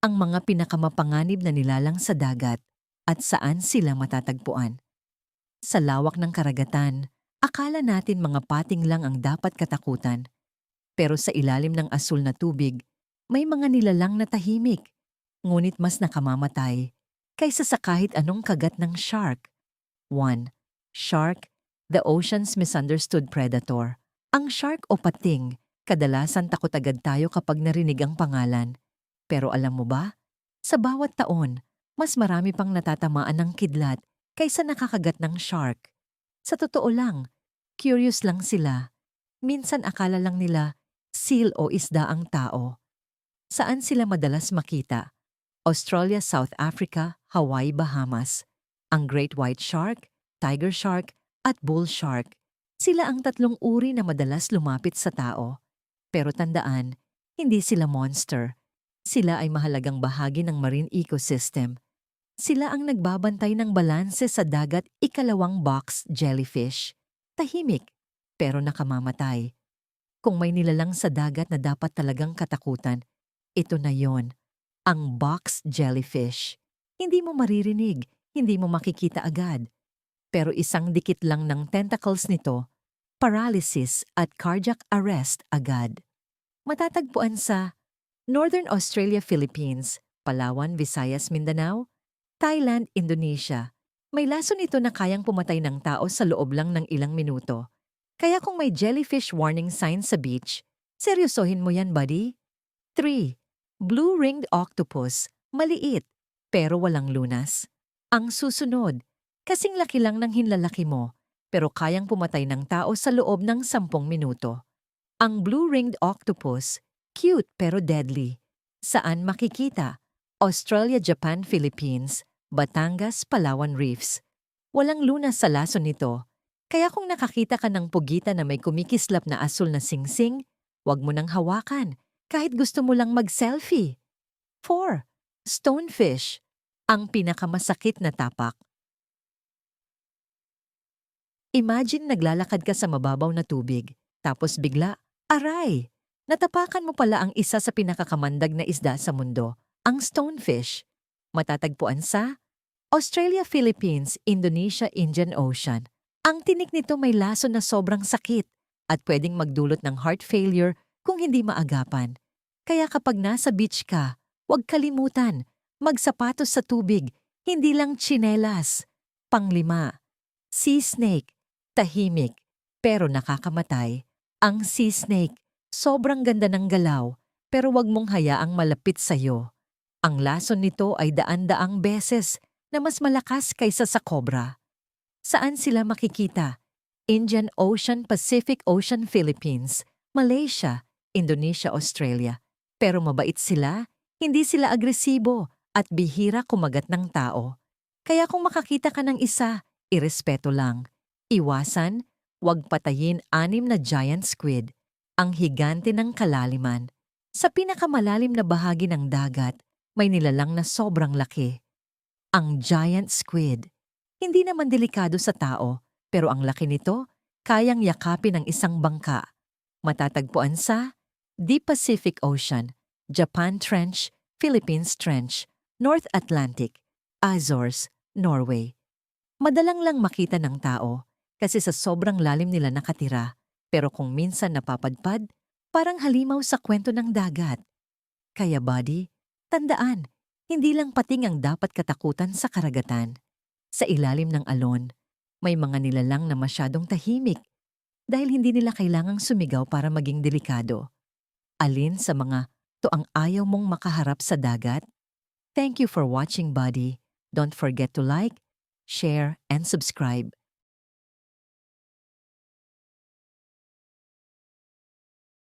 ang mga pinakamapanganib na nilalang sa dagat at saan sila matatagpuan. Sa lawak ng karagatan, akala natin mga pating lang ang dapat katakutan. Pero sa ilalim ng asul na tubig, may mga nilalang na tahimik, ngunit mas nakamamatay kaysa sa kahit anong kagat ng shark. 1. Shark, the ocean's misunderstood predator. Ang shark o pating, kadalasan takot agad tayo kapag narinig ang pangalan. Pero alam mo ba, sa bawat taon, mas marami pang natatamaan ng kidlat kaysa nakakagat ng shark. Sa totoo lang, curious lang sila. Minsan akala lang nila seal o isda ang tao. Saan sila madalas makita? Australia, South Africa, Hawaii, Bahamas. Ang great white shark, tiger shark, at bull shark. Sila ang tatlong uri na madalas lumapit sa tao. Pero tandaan, hindi sila monster. Sila ay mahalagang bahagi ng marine ecosystem. Sila ang nagbabantay ng balanse sa dagat ikalawang box jellyfish. Tahimik, pero nakamamatay. Kung may nilalang sa dagat na dapat talagang katakutan, ito na yon, ang box jellyfish. Hindi mo maririnig, hindi mo makikita agad. Pero isang dikit lang ng tentacles nito, paralysis at cardiac arrest agad. Matatagpuan sa Northern Australia, Philippines, Palawan, Visayas, Mindanao, Thailand, Indonesia. May lason ito na kayang pumatay ng tao sa loob lang ng ilang minuto. Kaya kung may jellyfish warning sign sa beach, seryosohin mo yan, buddy. 3. Blue-ringed octopus, maliit, pero walang lunas. Ang susunod, kasing laki lang ng hinlalaki mo, pero kayang pumatay ng tao sa loob ng 10 minuto. Ang blue-ringed octopus, Cute pero deadly. Saan makikita? Australia, Japan, Philippines, Batangas, Palawan Reefs. Walang lunas sa lason nito. Kaya kung nakakita ka ng pugita na may kumikislap na asul na singsing, wag mo nang hawakan kahit gusto mo lang mag-selfie. 4. Stonefish. Ang pinakamasakit na tapak. Imagine naglalakad ka sa mababaw na tubig, tapos bigla, aray! Natapakan mo pala ang isa sa pinakakamandag na isda sa mundo, ang stonefish. Matatagpuan sa Australia, Philippines, Indonesia, Indian Ocean. Ang tinik nito may laso na sobrang sakit at pwedeng magdulot ng heart failure kung hindi maagapan. Kaya kapag nasa beach ka, huwag kalimutan, magsapatos sa tubig, hindi lang tsinelas. Panglima, sea snake, tahimik, pero nakakamatay. Ang sea snake, Sobrang ganda ng galaw, pero wag mong hayaang malapit sa'yo. Ang lason nito ay daan-daang beses na mas malakas kaysa sa kobra. Saan sila makikita? Indian Ocean, Pacific Ocean, Philippines, Malaysia, Indonesia, Australia. Pero mabait sila, hindi sila agresibo at bihira kumagat ng tao. Kaya kung makakita ka ng isa, irespeto lang. Iwasan, wag patayin anim na giant squid ang higante ng kalaliman. Sa pinakamalalim na bahagi ng dagat, may nilalang na sobrang laki. Ang giant squid. Hindi naman delikado sa tao, pero ang laki nito, kayang yakapin ng isang bangka. Matatagpuan sa Deep Pacific Ocean, Japan Trench, Philippines Trench, North Atlantic, Azores, Norway. Madalang lang makita ng tao kasi sa sobrang lalim nila nakatira pero kung minsan napapadpad, parang halimaw sa kwento ng dagat. Kaya buddy, tandaan, hindi lang pating ang dapat katakutan sa karagatan. Sa ilalim ng alon, may mga nilalang na masyadong tahimik dahil hindi nila kailangang sumigaw para maging delikado. Alin sa mga to ang ayaw mong makaharap sa dagat? Thank you for watching, buddy. Don't forget to like, share, and subscribe.